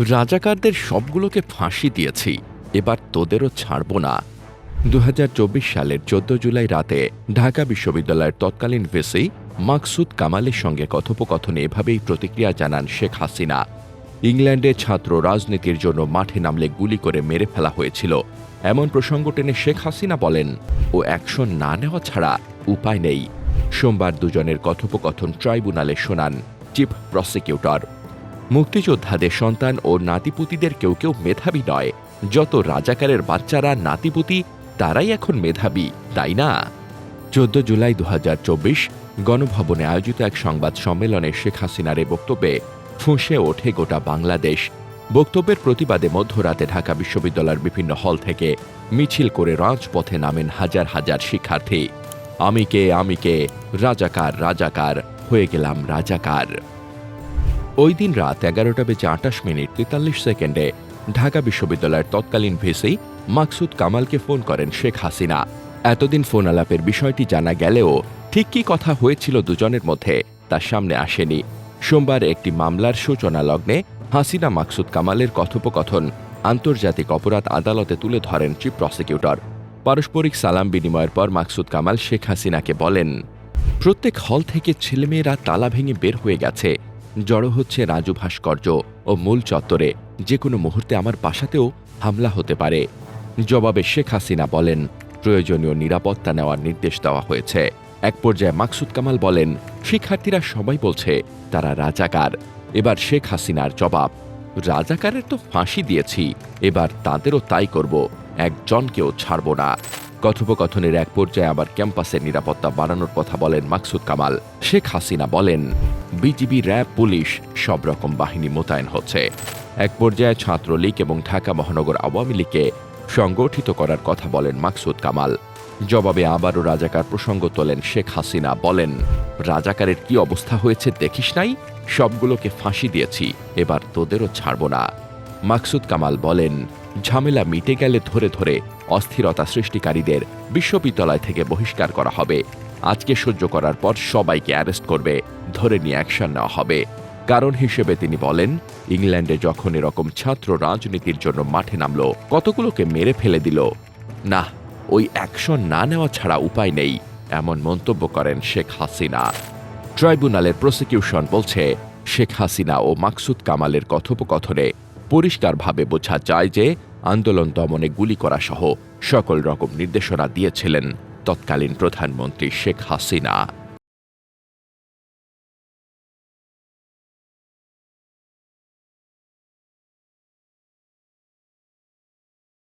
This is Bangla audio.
রাজাকারদের সবগুলোকে ফাঁসি দিয়েছি, এবার তোদেরও ছাড়ব না। দু হাজার চব্বিশ সালের চোদ্দ জুলাই রাতে ঢাকা বিশ্ববিদ্যালয়ের তৎকালীন ভিসি মাকসুদ কামালের সঙ্গে কথোপকথনে এভাবেই প্রতিক্রিয়া জানান শেখ হাসিনা। ইংল্যান্ডে ছাত্র রাজনীতির জন্য মাঠে নামলে গুলি করে মেরে ফেলা হয়েছিল। এমন প্রসঙ্গ টেনে শেখ হাসিনা বলেন, ও অ্যাকশন না নেওয়া ছাড়া উপায় নেই। সোমবার দুজনের কথোপকথন ট্রাইব্যুনালে শোনান চিফ প্রসিকিউটর। মুক্তিযোদ্ধাদের সন্তান ও নাতিপুতিদের কেউ কেউ মেধাবী নয়। যত রাজাকারের বাচ্চারা নাতিপুতি, তারাই এখন মেধাবী, তাই না? চোদ্দ জুলাই দু হাজার চব্বিশ গণভবনে আয়োজিত এক সংবাদ সম্মেলনে শেখ হাসিনার এ বক্তব্যে ফুঁসে ওঠে গোটা বাংলাদেশ। বক্তব্যের প্রতিবাদে মধ্যরাতে ঢাকা বিশ্ববিদ্যালয়ের বিভিন্ন হল থেকে মিছিল করে রাজপথে নামেন হাজার হাজার শিক্ষার্থী। আমি কে আমি কে, রাজাকার রাজাকার, হয়ে গেলাম রাজাকার। ওই দিন রাত এগারোটা বেজে আটাশ মিনিট তেতাল্লিশ সেকেন্ডে ঢাকা বিশ্ববিদ্যালয়ের তৎকালীন ভিসি মাকসুদ কামালকে ফোন করেন শেখ হাসিনা। এতদিন ফোন আলাপের বিষয়টি জানা গেলেও ঠিক কী কথা হয়েছিল দুজনের মধ্যে তার সামনে আসেনি। সোমবার একটি মামলার সূচনা লগ্নে হাসিনা মাকসুদ কামালের কথোপকথন আন্তর্জাতিক অপরাধ আদালতে তুলে ধরেন চিফ প্রসিকিউটর। পারস্পরিক সালাম বিনিময়ের পর মাকসুদ কামাল শেখ হাসিনাকে বলেন, প্রত্যেক হল থেকে ছেলেমেয়েরা তালা ভেঙে বের হয়ে গেছে। জড়ো হচ্ছে রাজু ভাস্কর্য ও মূল চত্বরে। যে কোনো মুহূর্তে আমার বাসাতেও হামলা হতে পারে। জবাবে শেখ হাসিনা বলেন, প্রয়োজনীয় নিরাপত্তা নেওয়ার নির্দেশ দেওয়া হয়েছে। এক পর্যায়ে মাকসুদ কামাল বলেন, শিক্ষার্থীরা সবাই বলছে, তারা রাজাকার। এবার শেখ হাসিনার জবাব, রাজাকারের তো ফাঁসি দিয়েছি, এবার তাদেরও তাই করব, একজনকেও ছাড়ব না। কথোপকথনের এক পর্যায়ে আবার ক্যাম্পাসের নিরাপত্তা বাড়ানোর কথা বলেন মাকসুদ কামাল। শেখ হাসিনা বলেন বিজিবি, র্যাব, পুলিশ সব রকম বাহিনী মোতায়েন হচ্ছে। এক পর্যায়ে ছাত্রলীগ এবং ঢাকা মহানগর আওয়ামী লীগকে সংগঠিত করার কথা বলেন মাকসুদ কামাল। জবাবে আবারও রাজাকার প্রসঙ্গ তোলেন শেখ হাসিনা, বলেন, রাজাকারের কি অবস্থা হয়েছে দেখিস নাই? সবগুলোকে ফাঁসি দিয়েছি, এবার তোদেরও ছাড়ব না। মাকসুদ কামাল বলেন, ঝামেলা মিটে গেলে ধরে ধরে অস্থিরতা সৃষ্টিকারীদের বিশ্ববিদ্যালয় থেকে বহিষ্কার করা হবে। আজকে সহ্য করার পর সবাইকে অ্যারেস্ট করবে, ধরে নিয়ে অ্যাকশন নেওয়া হবে। কারণ হিসেবে তিনি বলেন, ইংল্যান্ডে যখন এরকম ছাত্র রাজনীতির জন্য মাঠে নামলো, কতগুলোকে মেরে ফেলে দিল। না, ওই অ্যাকশন না নেওয়া ছাড়া উপায় নেই, এমন মন্তব্য করেন শেখ হাসিনা। ট্রাইব্যুনালের প্রসিকিউশন বলছে, শেখ হাসিনা ও মাকসুদ কামালের কথোপকথনে পরিষ্কারভাবে বোঝা যায় যে আন্দোলন দমনে গুলি করা সহ সকল রকম নির্দেশনা দিয়েছিলেন তৎকালীন প্রধানমন্ত্রী শেখ হাসিনা।